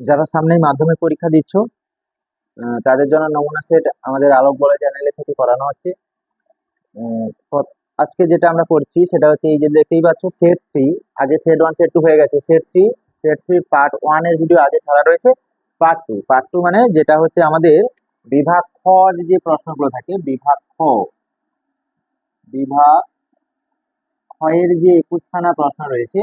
যারা সামনেই মাধ্যমিক পরীক্ষা দিচ্ছ তাদের জন্য নমুনা সেট আমাদের আলোক বলা চ্যানেলে থেকে করানো হচ্ছে। আজকে যেটা আমরা করছি সেটা হচ্ছে এই যে দেখতেই পাচ্ছ সেট থ্রি আগে সেট ওয়ান সেট টু হয়ে গেছে। Set three set three part ওয়ানের ভিডিও আগে ছাড়া রয়েছে পার্ট টু পার্ট টু মানে যেটা হচ্ছে আমাদের বিভাগ খ যে প্রশ্নগুলো থাকে, বিভাগ খ। বিভাগ এর যে একুশখানা প্রশ্ন রয়েছে,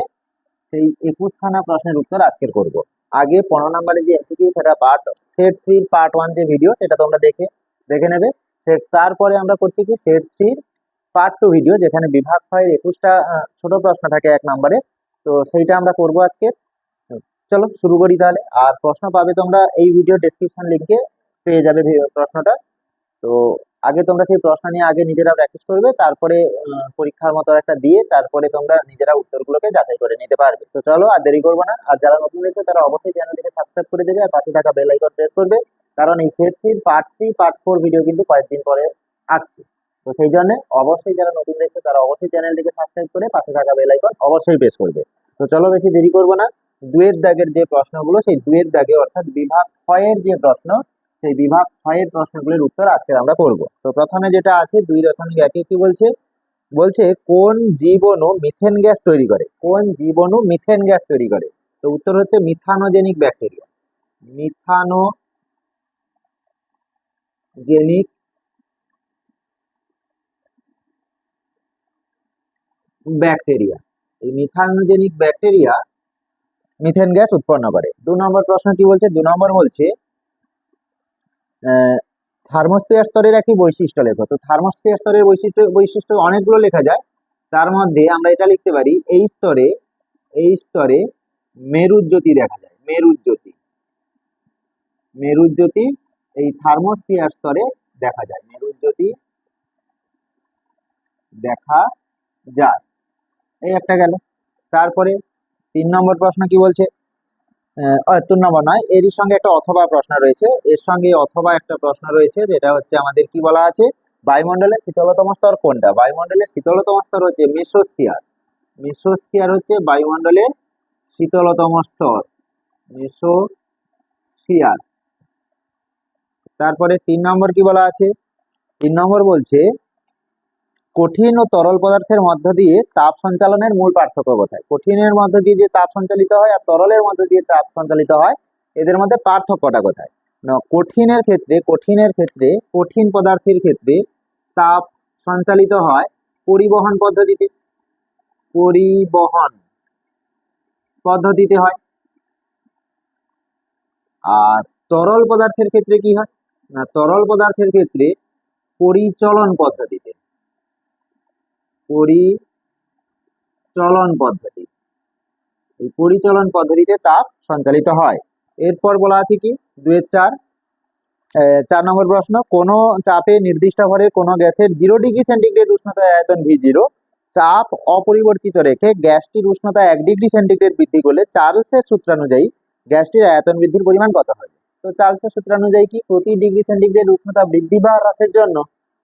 সেই একুশখানা প্রশ্নের উত্তর আজকের করব। আগে পনেরো নম্বরের যে এমসিকিউ সেটা পার্ট সেট থ্রির পার্ট ওয়ান যে ভিডিও সেটা তোমরা দেখে দেখে নেবে। সে তারপরে আমরা করছি কি সেট থ্রির পার্ট টু ভিডিও যেখানে বিভাগ হয় একুশটা ছোট প্রশ্ন থাকে এক নম্বরে। তো সেইটা আমরা করব আজকে। চলো শুরু করি তাহলে। আর প্রশ্ন পাবে তোমরা, এই ভিডিও ডেসক্রিপশন লিঙ্কে পেয়ে যাবে প্রশ্নটা। তো আগে তোমরা সেই প্রশ্ন নিয়ে আগে নিজেরা প্র্যাকটিস করবে, তারপরে পরীক্ষার মতো একটা দিয়ে তারপরে তোমরা নিজেরা উত্তরগুলোকে যাচাই করে নিতে পারবে। তো চলো আর দেরি করব না, আর যারা নতুন দেখবে তারা অবশ্যই চ্যানেলটিকে সাবস্ক্রাইব করে দেবে, আর পাশে থাকা বেল আইকন প্রেস করবে, কারণ এই set three part three part four video কিন্তু কয়েকদিন পরে আসছে। তো সেই জন্য অবশ্যই যারা নতুন দেখবে তারা অবশ্যই চ্যানেলটিকে সাবস্ক্রাইব করে পাশে থাকা বেল আইকন অবশ্যই প্রেস করবে। তো চলো বেশি দেরি করব না, দুয়ের দাগের যে প্রশ্নগুলো, সেই দুয়ের দাগে অর্থাৎ বিভাগ ছয়ের যে প্রশ্ন সেই বিভাগ ছয়ের প্রশ্নগুলির উত্তর আজকে আমরা করব। তো প্রথমে যেটা আছে, দুই দশমিক একে কি বলছে? বলছে, কোন জীবাণু মিথেন গ্যাস তৈরি করে? কোন জীবাণু মিথেন গ্যাস তৈরি করে? তো উত্তর হচ্ছে মিথানোজেনিক ব্যাকটেরিয়া। Methanogenic bacteria. এই মিথানোজেনিক ব্যাকটেরিয়া মিথেন গ্যাস উৎপন্ন করে। দু নম্বর প্রশ্ন কি বলছে? দু নম্বর বলছে থার্মোস্ফিয়ার স্তরের একটি বৈশিষ্ট্য লেখো। তো থার্মোস্ফিয়ার স্তরের বৈশিষ্ট্য বৈশিষ্ট্য অনেকগুলো লেখা যায়। তার মধ্যে আমরা এটা লিখতে পারি, এই স্তরে এই স্তরে মেরুজ্যোতি দেখা যায়। মেরুজ্যোতি। মেরুজ্যোতি এই থার্মোস্ফিয়ার স্তরে দেখা যায়। মেরুজ্যোতি দেখা যায়। এই একটা গেল। তারপরে তিন নম্বর প্রশ্ন কি বলছে? নম্বর নয়। এরই সঙ্গে একটা অথবা প্রশ্ন রয়েছে। এর সঙ্গে অথবা একটা প্রশ্ন রয়েছে, যেটা হচ্ছে আমাদের কি বলা আছে? বায়ুমণ্ডলের শীতলতম স্তর কোনটা? বায়ুমণ্ডলের শীতলতম স্তর হচ্ছে মেসোস্ফিয়ার মেসোস্ফিয়ার হচ্ছে বায়ুমণ্ডলের শীতলতম স্তর। মেসোস্ফিয়ার তারপরে তিন নম্বর কি বলা আছে? তিন নম্বর বলছে কঠিন ও তরল পদার্থের মধ্য দিয়ে তাপ সঞ্চালনের মূল পার্থক্য কোথায়? কঠিনের মধ্য দিয়ে যে তাপ সঞ্চালিত হয় আর তরলের মধ্য দিয়ে তাপ সঞ্চালিত হয়, এদের মধ্যে পার্থক্যটা কোথায়? না, কঠিনের ক্ষেত্রে কঠিনের ক্ষেত্রে, কঠিন পদার্থের ক্ষেত্রে তাপ সঞ্চালিত হয় পরিবহন পদ্ধতিতে। পরিবহন পদ্ধতিতে হয়। আর তরল পদার্থের ক্ষেত্রে কি হয়? না, তরল পদার্থের ক্ষেত্রে পরিচলন পদ্ধতিতে। পরিচলন পদ্ধতি। এই পরিচলন পদ্ধতিতে তাপ সঞ্চালিত হয়। এরপর বলা আছে কি? দুয়ের চার। চার নম্বর প্রশ্ন, কোন চাপে নির্দিষ্ট ভরে কোন গ্যাসের জিরো ডিগ্রি সেন্টিগ্রেড উষ্ণতা আয়তন ভি জিরো, চাপ অপরিবর্তিত রেখে গ্যাসটির উষ্ণতা এক ডিগ্রি সেন্টিগ্রেড বৃদ্ধি করলে চার্লসের সূত্রানুযায়ী গ্যাসটির আয়তন বৃদ্ধির পরিমাণ কত হবে তো চার্লসের সূত্রানুযায়ী কি প্রতি ডিগ্রি সেন্টিগ্রেড উষ্ণতা বৃদ্ধি বা হ্রাসের জন্য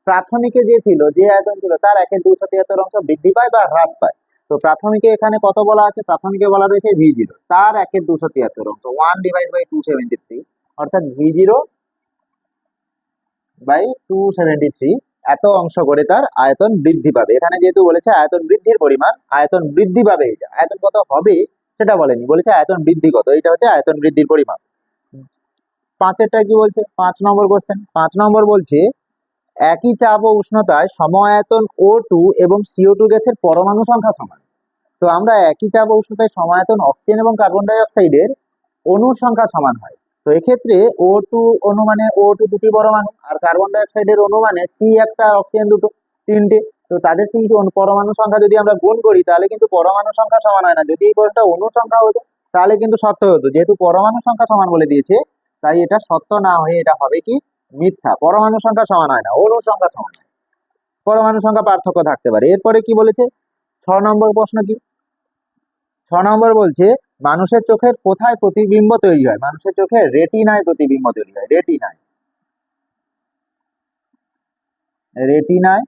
প্রাথমিকে যে ছিল, যে আয়তন ছিল, তার একের দুশো তিয়াত্তর অংশ বৃদ্ধি পায় বা হ্রাস পায়। তো প্রাথমিকে এখানে কত বলা আছে? প্রাথমিকে বলা রয়েছে ভি জিরো তার একের দুশো তিয়াত্তর অংশ one divide by two seventy three অর্থাৎ V zero by two seventy three এত অংশ করে তার আয়তন বৃদ্ধি পাবে। এখানে যেহেতু বলেছে আয়তন বৃদ্ধির পরিমাণ, আয়তন বৃদ্ধি পাবে। এটা আয়তন কত হবে? সেটা বলেনি। বলেছে আয়তন বৃদ্ধি কত? এটা হচ্ছে আয়তন বৃদ্ধির পরিমাণ। পাঁচেরটা কি বলছে? পাঁচ নম্বর কোশ্চেন পাঁচ নম্বর বলছে একই চাপ ও উষ্ণতায় সম আয়তন ও টু এবং সিও টু গ্যাসের পরমাণু সংখ্যা সমান। তো আমরা একই চাপ ও উষ্ণতায় সম আয়তন অক্সিজেন এবং কার্বন ডাই অক্সাইডের অণুর সংখ্যা সমান হয়। তো এক্ষেত্রে ও টু অণু মানে ও টু দুটি পরমাণু আর কার্বন ডাই অক্সাইডের অণু মানে সি একটা অক্সিজেন দুটো, তিনটে। তো তাদের কিন্তু পরমাণু সংখ্যা যদি আমরা গুণ করি, তাহলে কিন্তু পরমাণু সংখ্যা সমান হয় না। যদি এই প্রশ্নটা অণু সংখ্যা হতো, তাহলে কিন্তু সত্য হতো। যেহেতু পরমাণু সংখ্যা সমান বলে দিয়েছে, তাই এটা সত্য না হয়ে এটা হবে কি? মিথ্যা। পরমাণু সংখ্যা সমান হয় না অণু সংখ্যা সমান হয়। পরমাণু সংখ্যা পার্থক্য থাকতে পারে। এরপরে কি বলেছে? ছ নম্বর প্রশ্ন কি? ছ নম্বর বলছে, মানুষের চোখের কোথায় প্রতিবিম্ব তৈরি হয়? মানুষের চোখে রেটিনায় প্রতিবিম্ব তৈরি হয়। রেটিনায়। রেটিনায়।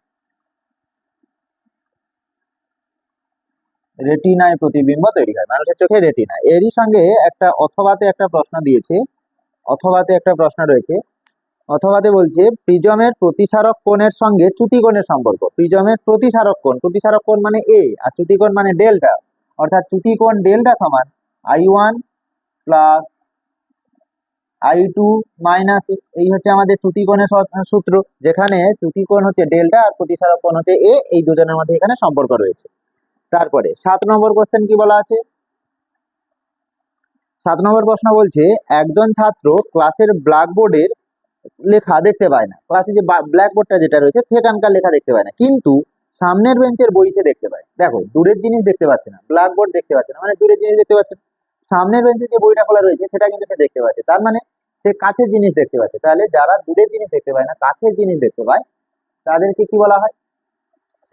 রেটিনায় প্রতিবিম্ব তৈরি হয়। মানুষের চোখে রেটিনা এরই সঙ্গে একটা অথবাতে একটা প্রশ্ন দিয়েছে। অথবাতে একটা প্রশ্ন রয়েছে। অথবাতে বলছে, প্রিজমের প্রতিসারক কোণের সঙ্গে চ্যুতিকোণের সম্পর্ক। প্রিজমের প্রতিসারক কোণ। প্রতিসারক কোণ মানে এ আর চ্যুতিকোণ মানে ডেল্টা। অর্থাৎ চ্যুতিকোণ ডেল্টা সমান I one plus I two minus এই হচ্ছে আমাদের চ্যুতিকোণের সূত্র, যেখানে চ্যুতিকোণ হচ্ছে ডেল্টা আর প্রতিসারক কোণ হচ্ছে এ এই দুজনের মধ্যে এখানে সম্পর্ক রয়েছে। তারপরে, সাত নম্বর কোশ্চেন কি বলা আছে? সাত নম্বর প্রশ্ন বলছে, একজন ছাত্র ক্লাসের ব্ল্যাকবোর্ডের লেখা দেখতে পায় না। ক্লাসে যে ব্ল্যাকবোর্ডটা যেটা রয়েছে, সেখানকার লেখা দেখতে পায় না। কিন্তু সামনের বেঞ্চের বই সে দেখতে পায়। দেখো, দূরের জিনিস দেখতে পাচ্ছে না ব্ল্যাকবোর্ড দেখতে পাচ্ছে না মানে দূরের জিনিস দেখতে পাচ্ছে না। সামনের বেঞ্চে যে বইটা খোলা রয়েছে, সেটা কিন্তু সে দেখতে পাচ্ছে। তার মানে সে কাছের জিনিস দেখতে পাচ্ছে। তাহলে যারা দূরের জিনিস দেখতে পায় না, কাছের জিনিস দেখতে পায়, তাদেরকে কি বলা হয়?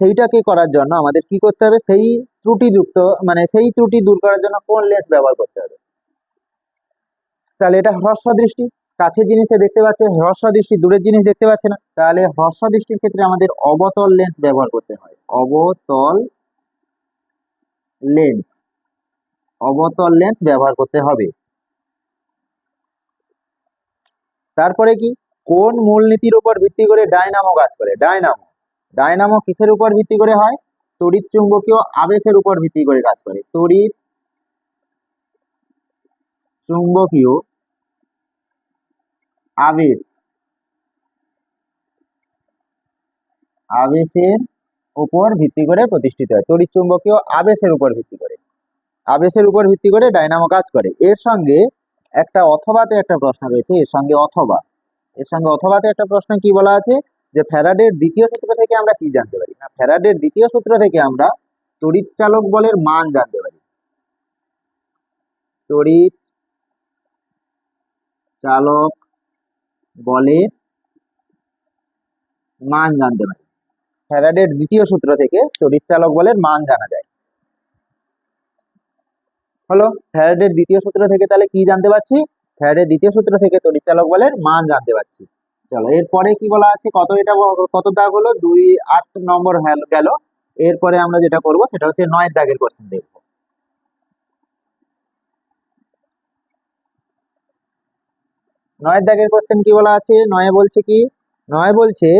সেইটাকে করার জন্য আমাদের কি করতে হবে? সেই ত্রুটিযুক্ত মানে সেই ত্রুটি দূর করার জন্য কোন লেন্স ব্যবহার করতে হবে? তাহলে এটা হ্রস্ব দৃষ্টি কাছের জিনিসে দেখতে পাচ্ছে দৃষ্টি, দূরের জিনিস দেখতে পাচ্ছে না। তাহলে দৃষ্টির ক্ষেত্রে আমাদের অবতল লেন্স ব্যবহার করতে হয়। অবতল লেন্স অবতল লেন্স ব্যবহার করতে হবে। তারপরে কি? কোন মূলনীতির উপর ভিত্তি করে ডায়নামো কাজ করে? ডায়নামো। ডায়নামো কিসের উপর ভিত্তি করে হয়? তড়িৎ চুম্বকীয় আবেশের উপর ভিত্তি করে কাজ করে। তড়িৎ চুম্বকীয় আবেশ আবেশের উপর ভিত্তি করে প্রতিষ্ঠিত হয়। তড়িৎ চুম্বকীয় আবেশের উপর ভিত্তি করে। আবেশের উপর ভিত্তি করে ডায়নামো কাজ করে। এর সঙ্গে একটা অথবাতে একটা প্রশ্ন রয়েছে, এর সঙ্গে অথবা। এর সঙ্গে অথবাতে একটা প্রশ্ন কি বলা আছে? যে ফ্যারাডের দ্বিতীয় সূত্র থেকে আমরা কি জানতে পারি? না, ফ্যারাডের দ্বিতীয় সূত্র থেকে আমরা তড়িৎ চালক বলের মান জানতে পারি। তড়িৎ চালক বলের মান জানতে পারি। ফ্যারাডের দ্বিতীয় সূত্র থেকে তড়িৎ চালক বলের মান জানা যায়। হলো, ফ্যারাডের দ্বিতীয় সূত্র থেকে তাহলে কি জানতে পারছি? ফ্যারাডের দ্বিতীয় সূত্র থেকে তড়িৎ চালক বলের মান জানতে পারছি। চলো, এরপরে কি বলা আছে? কত এটা কত দাগ হলো? দুই আট নম্বর গেল। এরপরে আমরা যেটা করব, সেটা হচ্ছে নয় দাগের কোশ্চেন দেখব। নয়ের দাগের কোশ্চেন কি বলা আছে? নয়ে বলছে কি? নয় বলছে,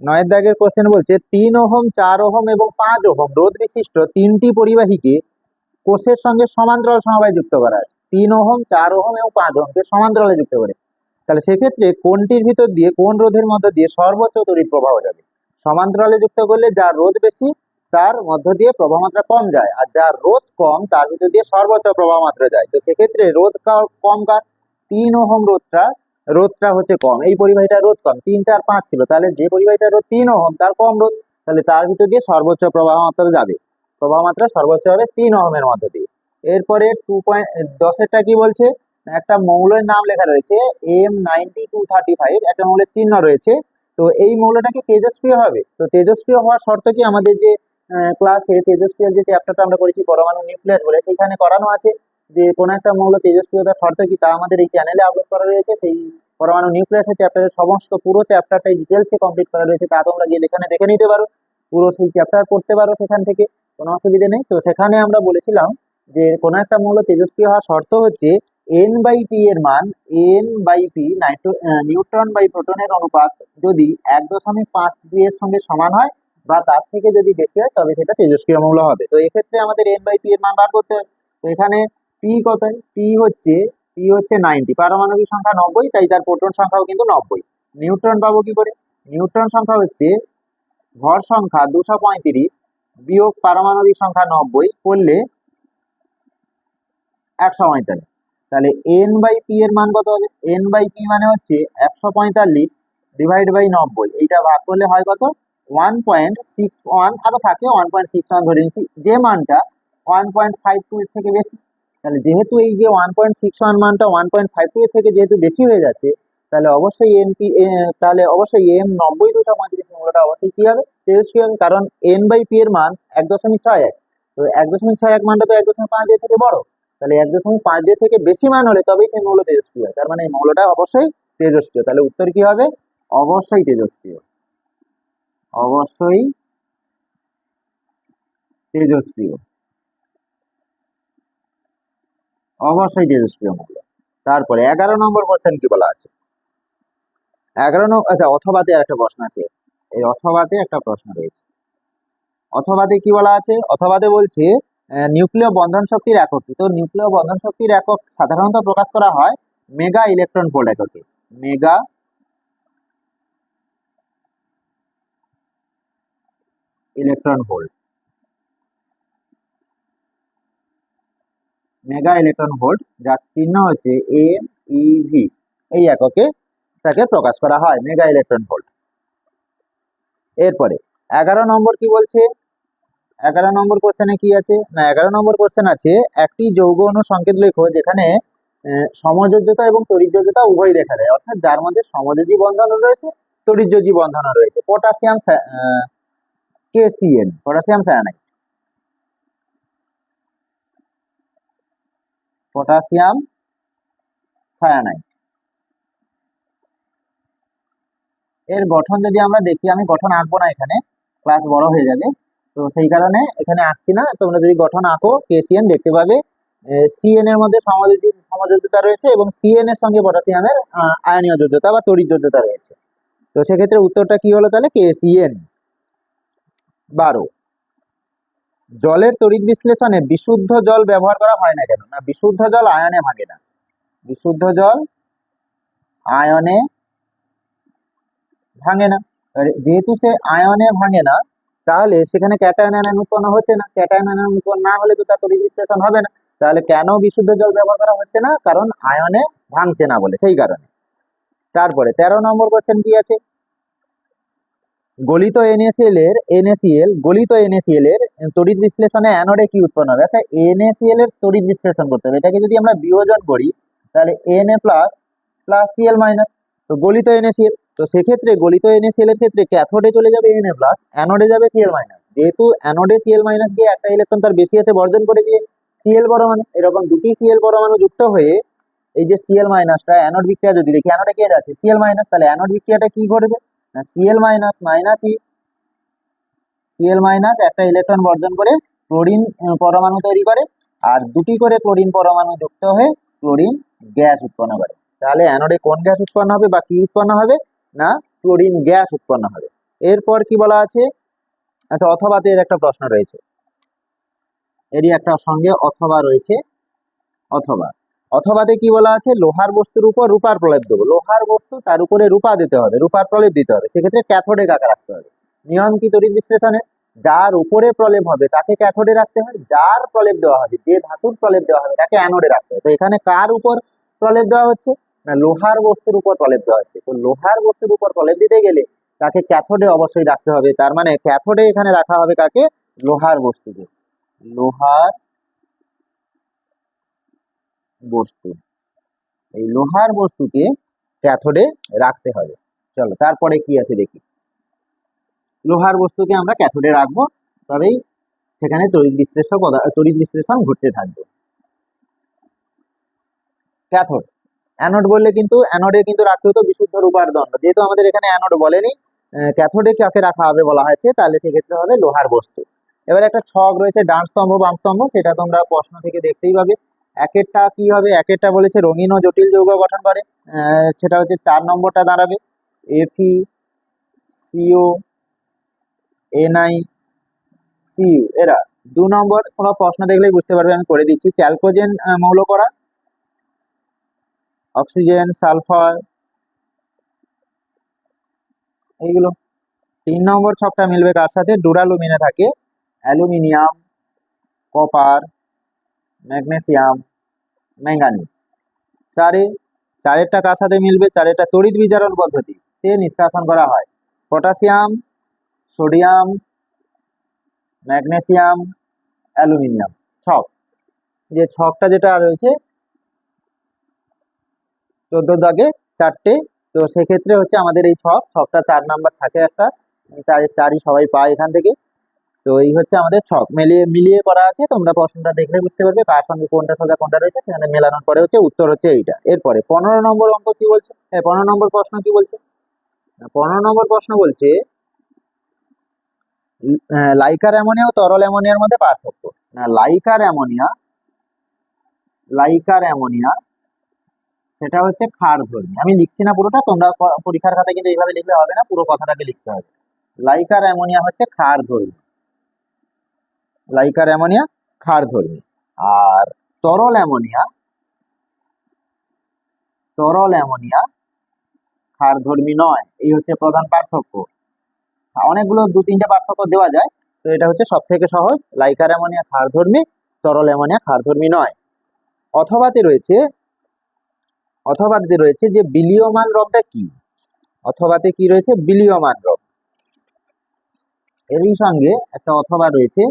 নয়ের দাগের কোশ্চেন বলছে, তিন ওহম, চার ওহম এবং পাঁচ ওহম, রোধ বিশিষ্ট তিনটি পরিবাহীকে কোষের সঙ্গে সমান্তরাল সমবায় যুক্ত করা আছে। তিন ওহম, চার ওহম এবং পাঁচ ওহমকে সমান্তরালে যুক্ত করে। তাহলে সেক্ষেত্রে কোনটির ভিতর দিয়ে, কোন রোধের মধ্য দিয়ে সর্বোচ্চ তড়িৎ প্রবাহ যাবে? সমান্তরালে যুক্ত করলে যার রোধ বেশি তার মধ্য দিয়ে প্রবাহ মাত্রা কম যায়। আর যার রোধ কম, তার ভিতর দিয়ে সর্বোচ্চ প্রবাহ মাত্রা যায়। তো সেক্ষেত্রে রোধ কম কার? তিন ওহম রোধটা রোধটা হচ্ছে কম। এই পরিবাহীটা রোধ কম। তিন, চার, পাঁচ ছিল। তাহলে যে পরিবাহীটা রোধ তিন ওহম, তার কম রোধ। তাহলে তার ভিতর দিয়ে সর্বোচ্চ প্রবাহ মাত্রা যাবে। প্রবাহ মাত্রা সর্বোচ্চ হবে তিন ওহমের মধ্য দিয়ে। এরপরে টু পয়েন্ট, দশেরটা কি বলছে? একটা মৌলের নাম লেখা রয়েছে, M ninety two thirty five. একটা মৌলের চিহ্ন রয়েছে। তো এই মৌলটা কি তেজস্ক্রিয় হবে। তো তেজস্ক্রিয় হওয়ার শর্ত কি? আমাদের যে ক্লাসে তেজস্ক্রিয় যে চ্যাপ্টারটা আমরা করেছি পরমাণু নিউক্লিয়াস বলে, সেখানে করানো আছে যে কোনো একটা মৌল তেজস্ক্রিয়তার শর্ত কি তা আমাদের এই চ্যানেলে আপলোড করা রয়েছে। সেই পরমাণু নিউক্লিয়াসের চ্যাপ্টারের সমস্ত পুরো চ্যাপ্টারটাই ডিটেলসে কমপ্লিট করা রয়েছে। তা তোমরা গিয়ে এখানে দেখে নিতে পারো। পুরো সেই চ্যাপ্টার পড়তে পারো সেখান থেকে, কোনো অসুবিধে নেই। তো সেখানে আমরা বলেছিলাম যে কোনো একটা মৌল তেজস্ক্রিয় হওয়ার শর্ত হচ্ছে এন বাই পি এর মান N by P nitro neutron by প্রোটনের অনুপাত যদি এক দশমিক পাঁচ দুই এর সঙ্গে সমান হয় বা তার থেকে যদি বেশি হয়, তবে সেটা তেজস্ক্রিয় মৌল হবে। তো এক্ষেত্রে আমাদের এন বাই পি এর মান বার করতে হবে। তো এখানে পি কত পি হচ্ছে পি হচ্ছে নাইনটি পারমাণবিক সংখ্যা নব্বই, তাই তার প্রোটন সংখ্যাও কিন্তু নব্বই। নিউট্রন পাবো কি করে? নিউট্রন সংখ্যা হচ্ছে ভর সংখ্যা দুশো পঁয়ত্রিশ বিয়োগ পারমাণবিক সংখ্যা নব্বই করলে একশো পঁয়তাল্লিশ। তাহলে এন বাই পি এর মান কত হবে? এন বাই পি মানে হচ্ছে একশো পঁয়তাল্লিশ ডিভাইড বাই নব্বই। এইটা ভাগ করলে হয় কত? ওয়ান পয়েন্ট সিক্স ওয়ান আরও থাকে ওয়ান পয়েন্ট সিক্স ওয়ান ধরে নিচ্ছি যে মানটা ওয়ান পয়েন্ট ফাইভ টু এর থেকে বেশি, তাহলে যেহেতু এই যে ওয়ান পয়েন্ট সিক্স ওয়ান মানটা ওয়ান পয়েন্ট ফাইভ টু এর থেকে যেহেতু বেশি হয়ে যাচ্ছে, তাহলে অবশ্যই এনপি তাহলে অবশ্যই এম নব্বই দুশো পঁয়ত্রিশ মূল্যটা অবশ্যই কি হবে? তেজস্ক্রিয় হবে? কারণ এন বাই পি এর মান এক দশমিক ছয় এক। তো এক দশমিক ছয় এক মানটা তো এক দশমিক পাঁচ থেকে বড়। তাহলে এক দশমিক পাঁচ থেকে বেশি মান হলে তবেই সেই মৌল তেজস্ক্রিয় তার মানে এই মৌলটা অবশ্যই তেজস্ক্রিয়। তাহলে উত্তর কি হবে? অবশ্যই তেজস্ক্রিয়। অবশ্যই তেজস্ক্রিয়। অবশ্যই তেজস্ক্রিয় মৌল তারপরে এগারো নম্বর কোশ্চেন কি বলা আছে? এগারো নম্বর আচ্ছা অথবাতে একটা প্রশ্ন আছে। এই অথবাতে একটা প্রশ্ন রয়েছে। অথবাতে কি বলা আছে? অথবাতে বলছে নিউক্লিয় বন্ধন শক্তির একক তো নিউক্লিয় বন্ধন শক্তির একক সাধারণত প্রকাশ করা হয় মেগা ইলেকট্রন ভোল্ট এককে। Mega electron volt mega electron volt যার চিহ্ন হচ্ছে এম ইভি এই এককে তাকে প্রকাশ করা হয় মেগা ইলেকট্রন ভোল্ট এরপরে, এগারো নম্বর কি বলছে? এগারো নম্বর কোশ্চেনে কি আছে? না, এগারো নম্বর কোশ্চেন আছে, একটি যৌগ অণু সংকেত লেখো যেখানে সমযোজ্যতা এবং তড়িৎযোজ্যতা উভয় দেখা দেয় অর্থাৎ যার মধ্যে সমযোজী বন্ধনও রয়েছে, তড়িৎযোজী বন্ধনও রয়েছে। Potassium KCN potassium cyanide potassium cyanide এর গঠন যদি আমরা দেখি, আমি গঠন আঁকবো না এখানে ক্লাস বড় হয়ে যাবে। তো সেই কারণে এখানে আঁকছি না। তোমরা যদি গঠন আঁকো কেসিএন দেখতে পাবে। সিএন এর মধ্যে সমযোজী, সমযোজ্যতা রয়েছে এবং সিএন এর সঙ্গে পটাশিয়ামের আয়নীয় যোজ্যতা বা তড়িৎ যোজ্যতা রয়েছে। তো সেক্ষেত্রে উত্তরটা কি হলো তাহলে? কেসিএন বারো। জলের তড়িৎ বিশ্লেষণে বিশুদ্ধ জল ব্যবহার করা হয় না কেন? না, বিশুদ্ধ জল আয়নে ভাঙে না। বিশুদ্ধ জল আয়নে ভাঙে না। যেহেতু সে আয়নে ভাঙে না, তাহলে সেখানে ক্যাটায়ন আয়ন উৎপন্ন হচ্ছে না। ক্যাটায়ন আয়ন উৎপন্ন না হলে তো তার তড়িৎ বিশ্লেষণ হবে না। তাহলে কেন বিশুদ্ধ জল ব্যবহার করা হচ্ছে না? কারণ আয়নে ভাঙছে না বলে, সেই কারণে। তারপরে তেরো নম্বর কোশ্চেন কি আছে? গলিত এনএসিএল এর এনএসিএল গলিত এনএসিএল এর তড়িৎ বিশ্লেষণে অ্যানোডে কি উৎপন্ন হবে আচ্ছা এনএসিএল এর তড়িৎ বিশ্লেষণ করতে হবে এটাকে যদি আমরা বিয়োজন করি তাহলে NA plus plus CL minus তো গলিত এনএসিএল তো সেক্ষেত্রে গলিত এনএসিএল এর ক্ষেত্রে ক্যাথোডে চলে যাবে এনএ প্লাস অ্যানোডে যাবে সিএল মাইনাস যেহেতু অ্যানোডে সিএল মাইনাস দিয়ে একটা ইলেকট্রন তার বেশি আছে বর্জন করে দিয়ে সিএল পরমাণু এরকম দুটি সিএল পরমাণু যুক্ত হয়ে এই যে সিএল মাইনাসটা অ্যানোড বিক্রিয়া যদি দেখি অ্যানোডে কে যাচ্ছে সিএল মাইনাস তাহলে অ্যানোড বিক্রিয়াটা কি ঘটবে CL minus minus E CL minus একটা ইলেকট্রন বর্জন করে ক্লোরিন পরমাণু তৈরি করে, আর দুটি করে ক্লোরিন পরমাণু যুক্ত হয়ে ক্লোরিন গ্যাস উৎপন্ন করে। তাহলে অ্যানোডে কোন গ্যাস উৎপন্ন হবে বা কি উৎপন্ন হবে? না ক্লোরিন গ্যাস উৎপন্ন হবে। এরপর কি বলা আছে? আচ্ছা অথবাতে এর একটা প্রশ্ন রয়েছে। এরই একটা সঙ্গে অথবা রয়েছে, অথবা। অথবাতে কি বলা আছে, লোহার বস্তুর উপর রূপার প্রলেপ দেবো। লোহার বস্তু তার উপরে রূপা দিতে হবে, রূপার প্রলেপ দিতে হবে। সেক্ষেত্রে ক্যাথোডে কাকে রাখতে হবে? নিয়ম কি তড়িৎ বিশ্লেষণে যার উপরে প্রলেপ হবে তাকে ক্যাথোডে রাখতে হয়, যার প্রলেপ দেওয়া হবে, যে ধাতুর প্রলেপ দেওয়া হবে তাকে অ্যানোডে রাখতে হবে তো এখানে কার উপর প্রলেপ দেওয়া হচ্ছে? না, লোহার বস্তুর উপর প্রলেপ দেওয়া হচ্ছে। তো লোহার বস্তুর উপর প্রলেপ দিতে গেলে তাকে ক্যাথোডে অবশ্যই রাখতে হবে। তার মানে ক্যাথোডে এখানে রাখা হবে কাকে? লোহার বস্তুকে। লোহার বস্তু। এই লোহার বস্তুকে ক্যাথোডে রাখতে হবে। চলো, তারপরে কি আছে দেখি। লোহার বস্তুকে আমরা ক্যাথোডে রাখব, তবেই সেখানে তড়িৎ বিশ্লেষক তড়িৎ বিশ্লেষণ ঘটতে থাকবে। ক্যাথোড। অ্যানোড বললে কিন্তু, অ্যানোডে কিন্তু রাখতে হতো বিশুদ্ধ রূপার দণ্ড। যেহেতু আমাদের এখানে অ্যানোড বলেনি ক্যাথোডে কাকে রাখা হবে বলা হয়েছে, তাহলে সেক্ষেত্রে হবে লোহার বস্তু। এবার একটা ছক রয়েছে ডান স্তম্ভ বাম স্তম্ভ সেটা তোমরা প্রশ্ন থেকে দেখতেই পাবে। একেরটা কি হবে? একেরটা বলেছে রঙিন ও জটিল যৌগ গঠন করে। সেটা হচ্ছে চার নম্বরটা দাঁড়াবে। এফি সিও এনআই সিইউ এরা দু নম্বর, কোনো প্রশ্ন দেখলেই বুঝতে পারবে, আমি করে দিচ্ছি। চ্যালকোজেন মৌল করা। অক্সিজেন সালফার এইগুলো। তিন নম্বর ছকটা মিলবে কার সাথে? ডুরালুমিনে থাকে। Aluminium, copper. Magnesium, manganese. চারে, চারেরটা কার সাথে মিলবে? চারেরটা তড়িৎ বিজারণ পদ্ধতি। তে নিষ্কাশন করা হয়। Potassium, sodium, magnesium, aluminium. ছক। যে ছকটা যেটা রয়েছে, চোদ্দ দাগে চারটে। তো সেক্ষেত্রে হচ্ছে আমাদের এই ছক, ছকটা চার নাম্বার থাকে একটা। চারই সবাই পায় এখান থেকে। তো এই হচ্ছে আমাদের ছক। মিলিয়ে মিলিয়ে করা আছে, তোমরা প্রশ্নটা দেখলে বুঝতে পারবে, কার সঙ্গে কোনটা সোজা, কোনটা রয়েছে, সেখানে মেলানোর পরে হচ্ছে উত্তর হচ্ছে এইটা। এরপরে পনেরো নম্বর অঙ্ক কি বলছে? হ্যাঁ পনেরো নম্বর প্রশ্ন কি বলছে? পনেরো নম্বর প্রশ্ন বলছে লাইকার অ্যামোনিয়া ও তরল অ্যামোনিয়ার মধ্যে পার্থক্য। লাইকার অ্যামোনিয়া লাইকার অ্যামোনিয়া, সেটা হচ্ছে ক্ষার ধর্মী। আমি লিখছি না পুরোটা, তোমরা পরীক্ষার খাতায় কিন্তু এইভাবে লিখলে হবে না, পুরো কথাটাকে লিখতে হবে। লাইকার অ্যামোনিয়া হচ্ছে ক্ষার ধর্মী। লাইকার অ্যামোনিয়া, ক্ষার ধর্মী। আর তরল অ্যামোনিয়া তরল অ্যামোনিয়া, ক্ষার ধর্মী নয়। এই হচ্ছে প্রধান পার্থক্য। অনেকগুলো দু তিনটে পার্থক্য দেওয়া যায়। তো এটা হচ্ছে সব থেকে সহজ, লাইকার অ্যামোনিয়া ক্ষার ধর্মী, তরল অ্যামোনিয়া ক্ষার ধর্মী নয়। অথবাতে রয়েছে অথবাতে রয়েছে যে বিলীয়মান রংটা কি? অথবাতে কি রয়েছে? বিলীয়মান রং এরই সঙ্গে একটা অথবা রয়েছে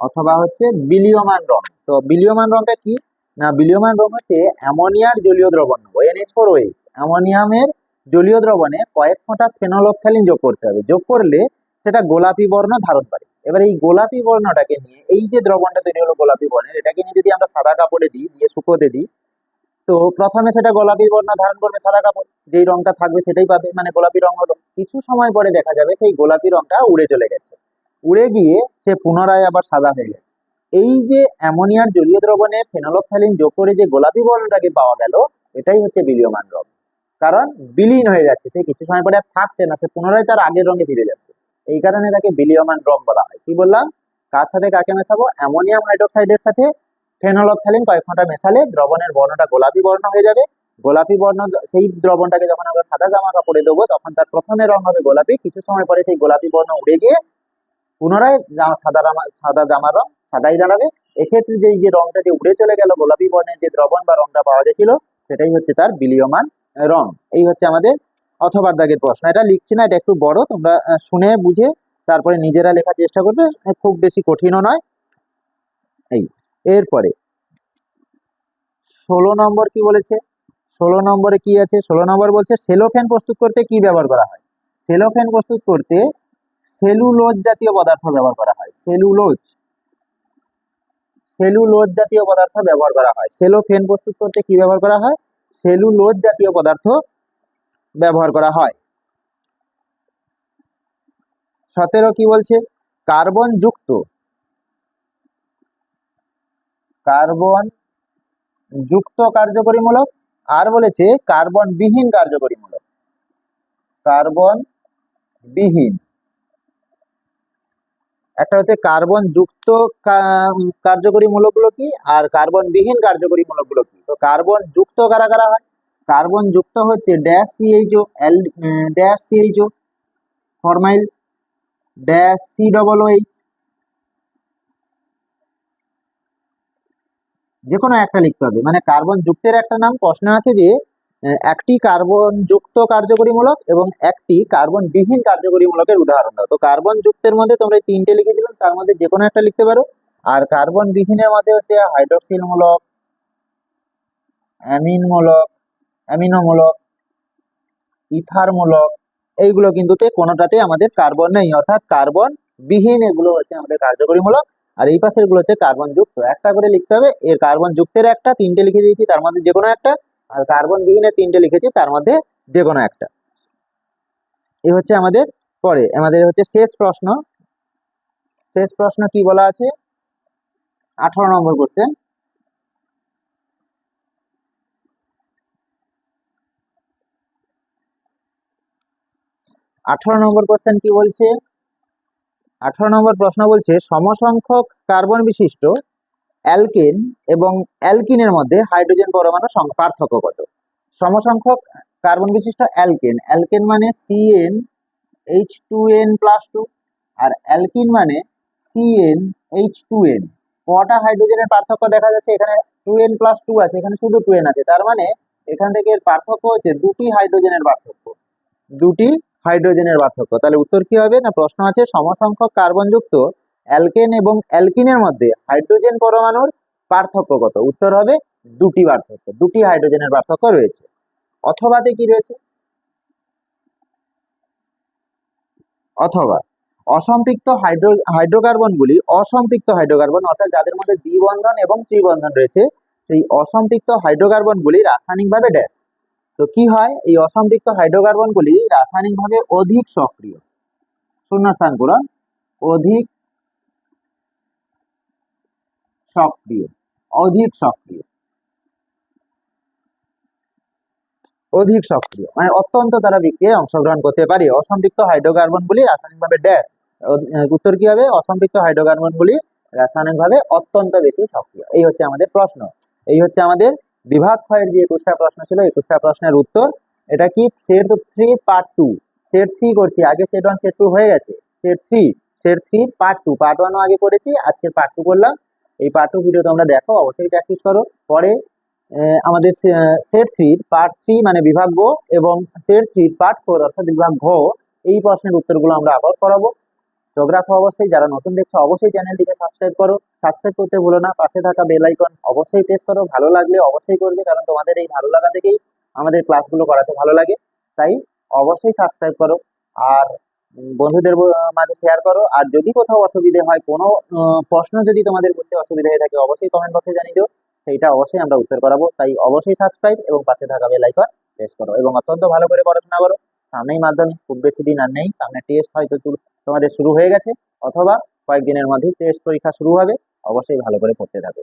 অথবা হচ্ছে বিলিয়মান রং তো বিলিয়মান রংটা কি? না, বিলিয়মান রং হচ্ছে অ্যামোনিয়ার জলীয় দ্রবণ এনএইচ ফোর ওয়েট অ্যামোনিয়ামের জলীয় দ্রবণে কয়েক ফোঁটা ফেনলফথ্যালিন যোগ করতে হবে। যোগ করলে সেটা গোলাপি বর্ণ ধারণ করে। এবার এই গোলাপি বর্ণটাকে নিয়ে, এই যে দ্রবণটা তৈরি হলো গোলাপি বর্ণের, এটাকে নিয়ে যদি আমরা সাদা কাপড়ে দিই, দিয়ে শুকোতে দিই, তো প্রথমে সেটা গোলাপি বর্ণ ধারণ করবে সাদা কাপড়। যেই রংটা থাকবে সেটাই পাবে মানে গোলাপি রং হলো। কিছু সময় পরে দেখা যাবে সেই গোলাপি রংটা উড়ে চলে গেছে। উড়ে গিয়ে সে পুনরায় আবার সাদা হয়ে গেছে। এই যে অ্যামোনিয়ার জলীয় দ্রবণে ফেনলফথ্যালিন যোগ করে যে গোলাপি বর্ণটাকে পাওয়া গেল, এটাই হচ্ছে বিলীয়মান রং কারণ বিলীন হয়ে যাচ্ছে, সে কিছু সময় পরে আর থাকছে না, সে পুনরায় তার আগের রঙে ফিরে যাচ্ছে। এই কারণে তাকে বিলীয়মান রং বলা হয়। কি বললাম? কার সাথে কাকে মেশাবো? অ্যামোনিয়াম হাইড্রোক্সাইডের সাথে ফেনলফথ্যালিন কয়েক ঘণ্টা মেশালে দ্রবণের বর্ণটা গোলাপি বর্ণ হয়ে যাবে। গোলাপি বর্ণ, সেই দ্রবণটাকে যখন আমরা সাদা জামা কাপড়ে দেবো, তখন তার প্রথমে রং হবে গোলাপি। কিছু সময় পরে সেই গোলাপি বর্ণ উড়ে গিয়ে পুনরায় জামা, সাদা জামা, সাদা জামার রং, সাদাই দাঁড়াবে এক্ষেত্রে যে যে রংটা যে উড়ে চলে গেল, গোলাপি বর্ণের যে দ্রবণ বা রংটা পাওয়া গেছিল সেটাই হচ্ছে তার বিলীয়মান রং। এই হচ্ছে আমাদের অথবার দাগের প্রশ্ন। এটা লিখছি না, এটা একটু বড়, তোমরা শুনে বুঝে তারপরে নিজেরা লেখার চেষ্টা করবে। খুব বেশি কঠিনও নয়। এই, এরপরে, ষোলো নম্বর কি বলেছে? ষোলো নম্বরে কি আছে? ষোলো নম্বর বলছে, সেলোফেন প্রস্তুত করতে কি ব্যবহার করা হয়? সেলোফেন প্রস্তুত করতে সেলুলোজ জাতীয় পদার্থ ব্যবহার করা হয়। সেলুলোজ। সেলুলোজ জাতীয় পদার্থ ব্যবহার করা হয়। সেলোফেন প্রস্তুত করতে কি ব্যবহার করা হয়? সেলুলোজ জাতীয় পদার্থ ব্যবহার করা হয়। সতেরো কি বলছে? কার্বন যুক্ত। কার্বন যুক্ত কার্যকরীমূলক আর বলেছে কার্বন বিহীন কার্যকরীমূলক কার্বন বিহীন। একটা হচ্ছে কার্বন যুক্ত কার্যকরী মূলকগুলো কি? আর কার্বন বিহীন কার্যকরী মূলকগুলো কি? তো কার্বন যুক্ত কারা কারা হয়? কার্বন যুক্ত হচ্ছে dash CHO L dash CHO formyl dash C double H যে কোনো একটা লিখতে হবে। মানে কার্বন যুক্তের একটা নাম প্রশ্ন আছে যে একটি কার্বন যুক্ত কার্যকরীমূলক এবং একটি কার্বন বিহীন কার্যকরীমূলকের উদাহরণ দাও। তো কার্বন যুক্তের মধ্যে তোমরা তিনটে লিখে দিলাম, তার মধ্যে যে কোনো একটা লিখতে পারো। আর কার্বন বিহীনের মধ্যে হচ্ছে হাইড্রোক্সিল মূলক অ্যামিন মূলক অ্যামিনোমূলক ইথার মূলক এইগুলো কিন্তু কোনোটাতে আমাদের কার্বন নেই। অর্থাৎ কার্বন বিহীন এগুলো হচ্ছে আমাদের কার্যকরীমূলক। আর এই পাশেরগুলো হচ্ছে কার্বন যুক্ত। একটা করে লিখতে হবে, এর কার্বন যুক্তের একটা, তিনটে লিখে দিয়েছি, তার মধ্যে যে কোনো একটা। আর কার্বন বিহীনের তিনটে লিখেছি, তার মধ্যে যে কোনো একটা। এ হচ্ছে আমাদের পরে, আমাদের হচ্ছে শেষ প্রশ্ন। শেষ প্রশ্ন কি বলা আছে? আঠারো নম্বর কোশ্চেন আঠারো নম্বর কোশ্চেন কি বলছে? আঠারো নম্বর প্রশ্ন বলছে, সমসংখ্যক কার্বন বিশিষ্ট অ্যালকেন এবং অ্যালকিনের মধ্যে হাইড্রোজেন পরমাণু পার্থক্য কত? সমসংখ্যক কার্বন বিশিষ্ট অ্যালকেন। অ্যালকেন মানে C N H two N plus two আর অ্যালকিন মানে C N H two N কটা হাইড্রোজেনের পার্থক্য দেখা যাচ্ছে? এখানে টু এন প্লাস টু আছে, এখানে শুধু টু এন আছে। তার মানে এখান থেকে এর পার্থক্য হচ্ছে দুটি হাইড্রোজেনের পার্থক্য। দুটি হাইড্রোজেনের পার্থক্য। তাহলে উত্তর কি হবে? না প্রশ্ন আছে, সমসংখ্যক কার্বনযুক্ত অ্যালকেন এবং অ্যালকিনের মধ্যে হাইড্রোজেন পরমাণুর পার্থক্য কত? উত্তর হবে দুটি পার্থক্য, দুটি হাইড্রোজেনের পার্থক্য রয়েছে। অথবাতে কি রয়েছে? অথবা অসম্পৃক্ত হাইড্রো, হাইড্রোকার্বনগুলি অসম্পৃক্ত হাইড্রোকার্বন, অর্থাৎ যাদের মধ্যে দ্বিবন্ধন এবং ত্রিবন্ধন রয়েছে, সেই অসম্পৃক্ত হাইড্রোকার্বনগুলি রাসায়নিকভাবে ড্যাশ। তো কি হয়? এই অসম্পৃক্ত হাইড্রোকার্বনগুলি রাসায়নিকভাবে অধিক সক্রিয়। শূন্যস্থান পূরণ। অধিক সক্রিয়, অধিক সক্রিয়। অধিক সক্রিয় মানে অত্যন্ত তারা বিক্রিয়ায় অংশগ্রহণ করতে পারে। অসম্পৃক্ত হাইড্রোকার্বনগুলি রাসায়নিকভাবে ড্যাশ উত্তর কি হবে? অসম্পৃক্ত হাইড্রোকার্বনগুলি রাসায়নিকভাবে অত্যন্ত বেশি সক্রিয়। এই হচ্ছে আমাদের প্রশ্ন। এই হচ্ছে আমাদের বিভাগ ক্ষয়ের যে একুশটা প্রশ্ন ছিল, একুশটা প্রশ্নের উত্তর। এটা কি? Set three part two. Set three করছি। আগে সেট ওয়ান, সেট টু হয়ে গেছে। Set three set three part two. Part ওয়ানও আগে করেছি, আজকে পার্ট টু করলাম। এই পার্ট টু ভিডিও তোমরা দেখো, অবশ্যই প্র্যাকটিস করো। পরে আমাদের সেট থ্রির পার্ট থ্রি মানে বিভাগ গো এবং সেট থ্রির পার্ট ফোর অর্থাৎ বিভাগ ঘ এই প্রশ্নের উত্তরগুলো আমরা আবার করাবো চোখ অবশ্যই, যারা নতুন দেখছ, অবশ্যই চ্যানেলটিকে সাবস্ক্রাইব করো। সাবস্ক্রাইব করতে ভুলো না, পাশে থাকা বেল আইকন অবশ্যই প্রেস করো। ভালো লাগলে অবশ্যই করবে, কারণ তোমাদের এই ভালো লাগা থেকেই আমাদের ক্লাসগুলো করাতে ভালো লাগে। তাই অবশ্যই সাবস্ক্রাইব করো। আর বন্ধুদের মাঝে শেয়ার করো। আর যদি কোথাও অসুবিধে হয়, কোনো প্রশ্ন যদি তোমাদের বুঝতে অসুবিধা হয়ে থাকে, অবশ্যই কমেন্ট বক্সে জানিয়ে দিও। সেইটা অবশ্যই আমরা উত্তর করাবো। তাই অবশ্যই সাবস্ক্রাইব এবং পাশে থাকা বেল আইকন প্রেস করো এবং অত্যন্ত ভালো করে পড়াশোনা করো। সামনেই মাধ্যমিক, খুব বেশি দিন আর নেই। সামনে টেস্ট হয়তো তোমাদের শুরু হয়ে গেছে, অথবা কয়েকদিনের মধ্যেই টেস্ট পরীক্ষা শুরু হবে। অবশ্যই ভালো করে পড়তে থাকো।